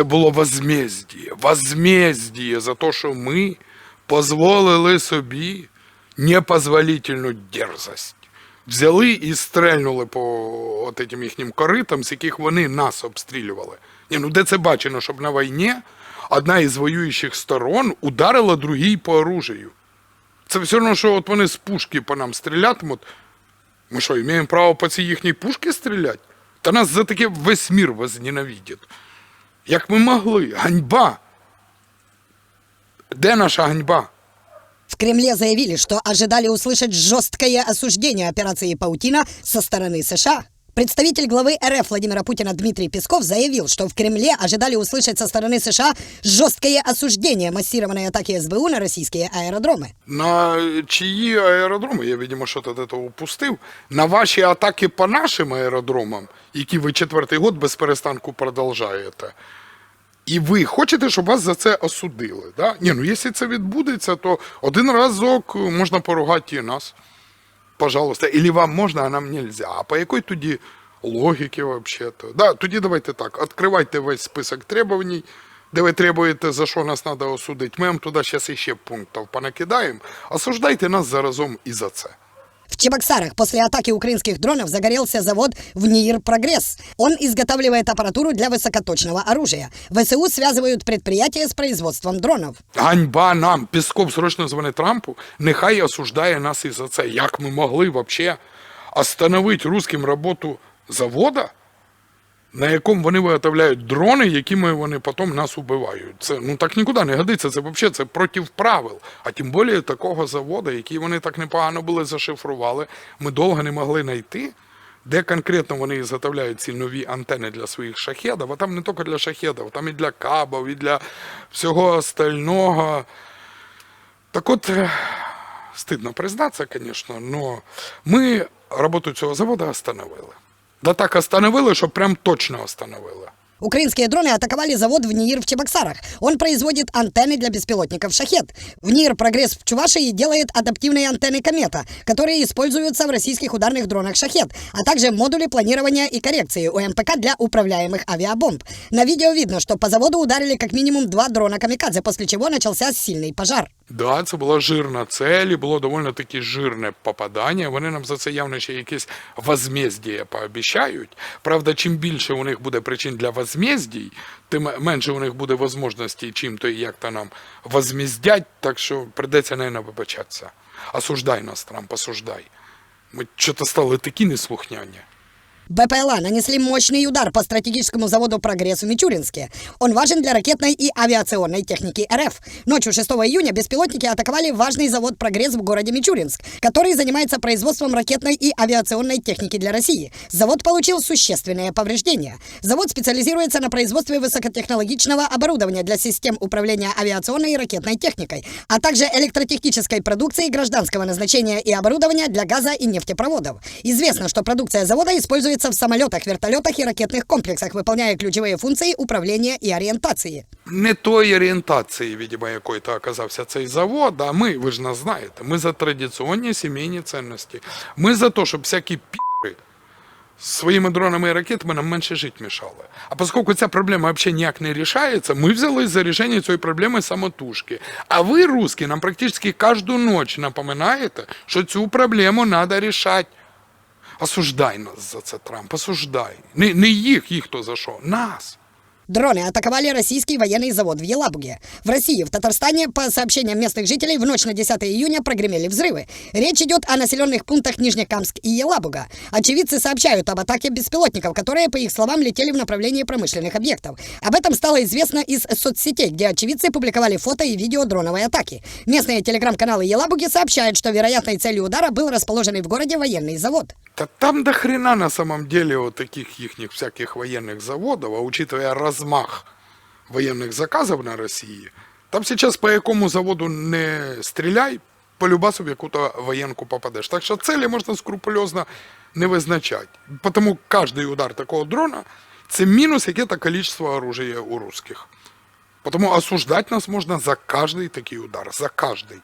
Це було возмездіє. Возмездіє за те, що ми дозволили собі непозволительну дерзость. Взяли і стрельнули по от этим їхнім коритам, з яких вони нас обстрілювали. Ні, ну де це бачено, щоб на війні одна із воюючих сторон ударила другій по оружию. Це все одно, що от вони з пушки по нам стрілятимуть. Ми що, маємо право по цій їхній пушці стріляти? Та нас за таке весь мір возненавидить Як ми могли? Ганьба. Де наша ганьба? В Кремле заявили, что ожидали услышать жесткое осуждение операции «Паутина» со стороны США. Представитель главы РФ Владимира Путина Дмитрий Песков заявил, что в Кремле ожидали услышать со стороны США жесткое осуждение массированной атаки СБУ на российские аэродромы. На чиї аеродроми? Я, видимо, що то того упустив. На ваші атаки по нашим аеродромам, які ви четвертий год без перестанку продовжаєте. І ви хочете, щоб вас за це осудили. Да? Ні, ну якщо це відбудеться, то один разок можна поругати і нас. Пожалуйста. Или вам можна, а нам нельзя. А по якій тоді логіки вообще-то? Да, тоді давайте так. Відкривайте весь список требувань, де ви требуєте, за що нас треба осудити. Ми вам туди зараз іще пунктів понакидаємо. Осуждайте нас заразом і за це. В Чебоксарах после атаки украинских дронов загорелся завод в НИИР «Прогресс». Он изготавливает аппаратуру для высокоточного оружия. ВСУ связывают предприятие с производством дронов. Ганьба нам. Пісков срочно дзвонить Трампу. Нехай осуждає нас і за це. Як ми могли вообще остановить русским роботу завода, на якому вони виготовляють дрони, якими вони потім нас убивають. Це ну так нікуди не годиться. Це взагалі це проти правил. А тим більше такого заводу, який вони так непогано були зашифрували, ми довго не могли знайти. Де конкретно вони зготовляють ці нові антени для своїх шахедів, а там не тільки для шахедів, там і для кабів, і для всього остального. Так от, е, стидно признатися, звісно, але ми роботу цього заводу остановили. Да так остановили, що прям точно остановили. Украинские дроны атаковали завод в НИИР в Чебоксарах. Он производит антенны для беспилотников «Шахет». В НИИР «Прогресс» в Чувашии делает адаптивные антенны «Комета», которые используются в российских ударных дронах «Шахет», а также модули планирования и коррекции у МПК для управляемых авиабомб. На видео видно, что по заводу ударили как минимум два дрона «Камикадзе», после чего начался сильный пожар. Да, це була жирна цель, і було доволі таки жирне попадання. Вони нам за це явно ще якесь возмездіє пообіцяють. Правда, чим більше у них буде причин для возмездій, тим менше у них буде можливості чим-то і як-то нам возмездять, так що придеться, наверное, вибачатися. Осуждай нас, Трамп, осуждай. Ми що-то стали такі неслухняні. БПЛА нанесли мощный удар по стратегическому заводу «Прогресс» в Мичуринске. Он важен для ракетной и авиационной техники РФ. Ночью 6 июня беспилотники атаковали важный завод «Прогресс» в городе Мичуринск, который занимается производством ракетной и авиационной техники для России. Завод получил существенные повреждения. Завод специализируется на производстве высокотехнологичного оборудования для систем управления авиационной и ракетной техникой, а также электротехнической продукции гражданского назначения и оборудования для газа и нефтепроводов. Известно, что продукция завода используется в самолетах, вертолетах и ракетных комплексах, выполняя ключевые функции управления и ориентации. не той орієнтації, видимо, якої-то оказався цей завод, а ми, ви ж нас знаєте, ми за традиційні сімейні цінності. Ми за те, щоб всякі підери своїми дронами і ракетами нам менше жити мішали. А оскільки ця проблема взагалі ніяк не рішається, ми взялись за рішення цієї проблеми самотужки. А ви, русські, нам практично кожну ніч напоминаєте, що цю проблему треба рішати. Осуждай нас за це, Трамп, осуждай. Не, не їх, їх то за що, нас. Дроны атаковали российский военный завод в Елабуге. В России, в Татарстане, по сообщениям местных жителей, в ночь на 10 июня прогремели взрывы. Речь идет о населенных пунктах Нижнекамск и Елабуга. Очевидцы сообщают об атаке беспилотников, которые, по их словам, летели в направлении промышленных объектов. Об этом стало известно из соцсетей, где очевидцы публиковали фото и видео дроновой атаки. Местные телеграм-каналы Елабуги сообщают, что вероятной целью удара был расположенный в городе военный завод. Да там до хрена на самом деле вот таких ихних всяких военных заводов, а учитывая размах военных заказов на России, там сейчас по якому заводу не стріляй, по любасу в яку-то воєнку попадеш. Так що цілі можна скрупульозно не визначати. Тому кожний удар такого дрона це мінус яке-то количество оружия у русских. Потому осуждать нас можна за каждый такий удар, за каждый.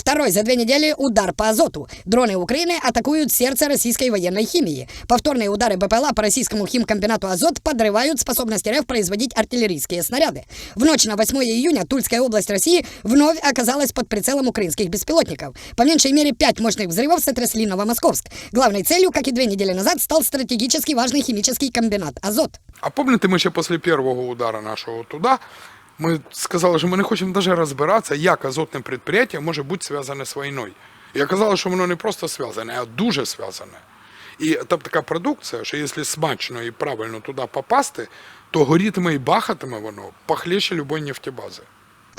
Второй за две недели удар по азоту. Дроны Украины атакуют сердце российской военной химии. Повторные удары БПЛА по российскому химкомбинату «Азот» подрывают способность РФ производить артиллерийские снаряды. В ночь на 8 июня Тульская область России вновь оказалась под прицелом украинских беспилотников. По меньшей мере пять мощных взрывов сотрясли Новомосковск. Главной целью, как и две недели назад, стал стратегически важный химический комбинат «Азот». А пам'ятаєте, ми ще після першого удара нашого туди, ми сказали, що ми не хочемо навіть розбиратися, як азотне підприємство може бути зв'язане з війною. І оказалось, що воно не просто зв'язане, а дуже зв'язане. І там така продукція, що якщо смачно і правильно туди попасти, то горітиме і бахатиме воно похлеще любої нефтебази.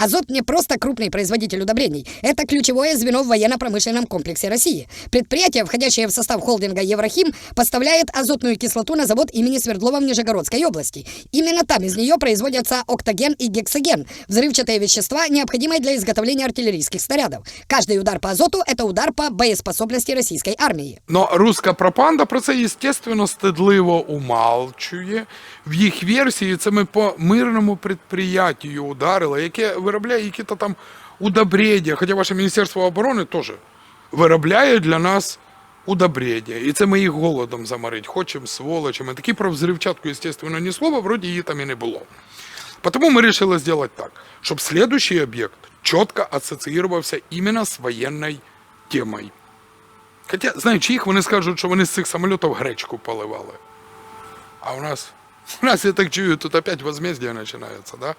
Азот не просто крупный производитель удобрений. Это ключевое звено в военно-промышленном комплексе России. Предприятие, входящее в состав холдинга Еврохим, поставляет азотную кислоту на завод имени Свердлова в Нижегородской области. Именно там из нее производятся октоген и гексоген – взрывчатые вещества, необходимые для изготовления артиллерийских снарядов. Каждый удар по азоту – это удар по боеспособности российской армии. Но руська пропаганда про це, естественно, стидливо умалчує. В їх версії це ми по мирному предприятию ударили, яке виробляє які-то там удобрення. Хоча ваше Міністерство оборони теж виробляє для нас удобрення. І це ми їх голодом заморить. Хочемо сволочами. Такі про взривчатку, естественно, ні слова, вроді її там і не було. Потому мы решили сделать так, чтобы следующий объект четко ассоциировался именно с военной темой. Хоча, знаючи їх, вони скажуть, що вони з цих самольотів гречку поливали. А у нас, у нас, я так чую, тут опять возмездие починається, да?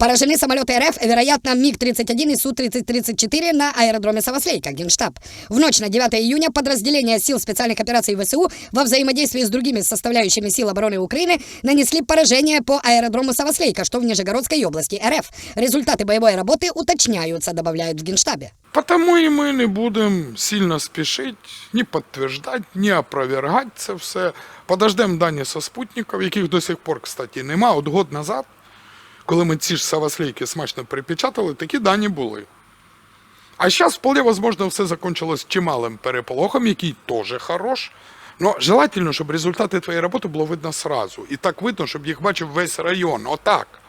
Поражены самолеты РФ, вероятно, МиГ-31 и Су-3034 на аэродроме Савослейка, Генштаб. В ночь на 9 июня подразделения сил специальных операций ВСУ во взаимодействии с другими составляющими сил обороны Украины нанесли поражение по аэродрому Савослейка, что в Нижегородской области РФ. Результаты боевой работы уточняются, добавляют в Генштабе. Потому і ми не будемо сильно спішити, ні підтверджувати, ні опровергати це все. Подождемо дані со спутників, яких до сих пор, кстати, нема. От год назад, коли ми ці ж савослейки смачно припечатали, такі дані були. А зараз, вполне возможно, все закончилось чималим переполохом, який теж хорош. Но желательно, щоб результати твоєї роботи було видно сразу. І так видно, щоб їх бачив весь район. Отак.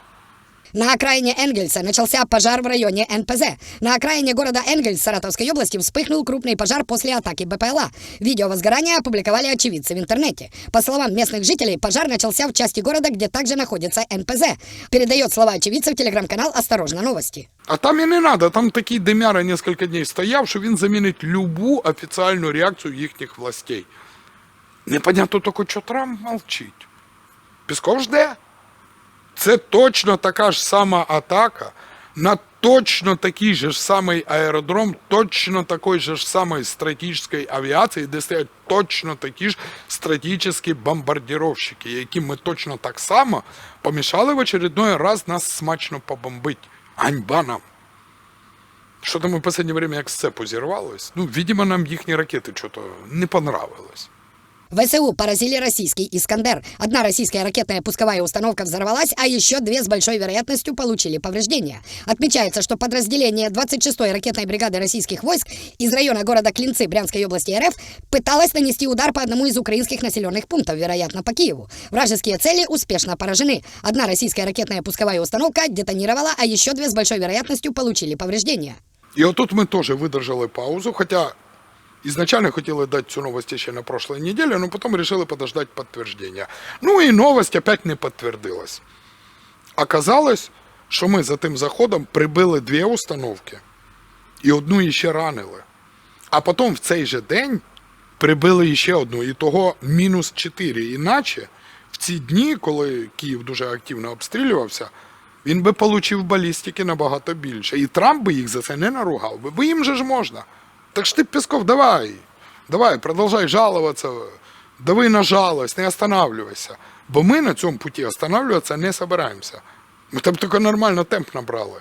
На окраине Энгельса начался пожар в районе НПЗ. На окраине города Энгельс Саратовской области вспыхнул крупный пожар после атаки БПЛА. Видео возгорания опубликовали очевидцы в интернете. По словам местных жителей, пожар начался в части города, где также находится НПЗ. Передает слова очевидцев телеграм-канал «Осторожно, новости». А там і не треба, там такий димяра кілька днів стояв, що він замінить любу офіціальну реакцію їхніх властей. Непонятно тільки, що Трамп мовчить. Пісков жде. Це точно така ж сама атака на точно такий же ж самий аеродром, точно такої же ж самої стратегічної авіації, де стоять точно такі ж стратегічні бомбардировщики, які ми точно так само помішали в очередной раз нас смачно побомбить. Ганьба нам. Що-то ми в останнє время як з цепу. Ну, видимо, нам їхні ракети що-то не понравилось. ВСУ поразили российский «Искандер». Одна российская ракетная пусковая установка взорвалась, а еще две с большой вероятностью получили повреждения. Отмечается, что подразделение 26-й ракетной бригады российских войск из района города Клинцы Брянской области РФ пыталось нанести удар по одному из украинских населенных пунктов, вероятно, по Киеву. Вражеские цели успешно поражены. Одна российская ракетная пусковая установка детонировала, а еще две с большой вероятностью получили повреждения. І отут ми теж видержали паузу, хоча ізначально хотіли дати цю новость ще на прошлой неделе, но потім вирішили подождать підтвердження. Ну і новость опять не підтвердилась. Оказалось, що ми за тим заходом прибили дві установки і одну іще ранили. А потім в цей же день прибили іще одну, і того мінус 4. Іначе в ці дні, коли Київ дуже активно обстрілювався, він би получив балістики набагато більше. І Трамп би їх за це не наругав бо їм же ж можна. Так ж ти, Песков, давай, давай, продовжай жалуватися, дави на жалость, не останавливайся. Бо ми на цьому путі останавливаться не собираємося. Ми там тільки нормально темп набрали.